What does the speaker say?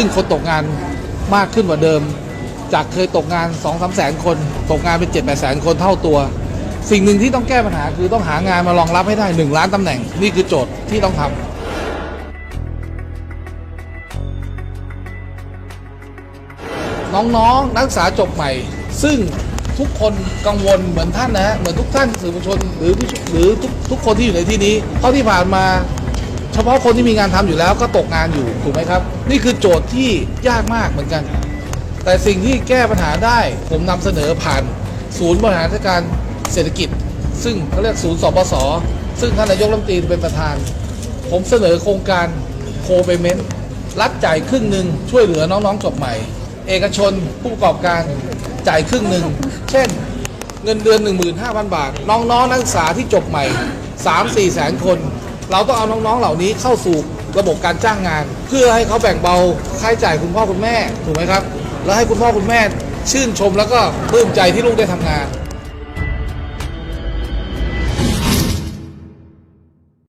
ซึ่งคนตกงานมากขึ้นกว่าเดิม จากเคยตกงาน2องสามแสนคน ตกงานเป็น7จ็ดแปดแสนคนเท่าตัว สิ่งหนึ่งที่ต้องแก้ปัญหาคือต้องหางานมารองรับให้ได้ 1 ล้านตำแหน่ง นี่คือโจทย์ที่ต้องทำน้องๆนักศึกษาจบใหม่ ซึ่งทุกคนกังวลเหมือนท่านนะฮะเหมือนทุกท่านสื่อมวลชนหรือหรือทุกทุกคนที่อยู่ในที่นี้เพราะที่ผ่านมา ฉพาะคนที่มีงานทำอยู่แล้วก็ตกงานอยู่ถูกไหมครับ นี่คือโจทย์ที่ยากมากเหมือนกัน แต่สิ่งที่แก้ปัญหาได้ผมนำเสนอผ่าน ศูนย์บริหารจัดการเศรษฐกิจ ซึ่งเขาเรียกศูนย์สปสซึ่งท่านนายกรัฐมนตรีเป็นประธาน ผมเสนอโครงการโคเปเมนต์รัฐจ่ายครึ่งหนึ่งช่วยเหลือน้องๆจบใหม่ เอกชนผู้ประกอบการจ่ายครึ่งหนึ่งเช่น เงินเดือน 15,000 บาท น้องๆนักศึกษาที่จบใหม่ 3-4แสนคน เราต้องเอาน้องๆเหล่านี้เข้าสู่ระบบการจ้างงาน เพื่อให้เขาแบ่งเบาค่าใช้จ่ายคุณพ่อคุณแม่ถูกไหมครับ แล้วให้คุณพ่อคุณแม่ชื่นชมแล้วก็ปลื้มใจที่ลูกได้ทำงาน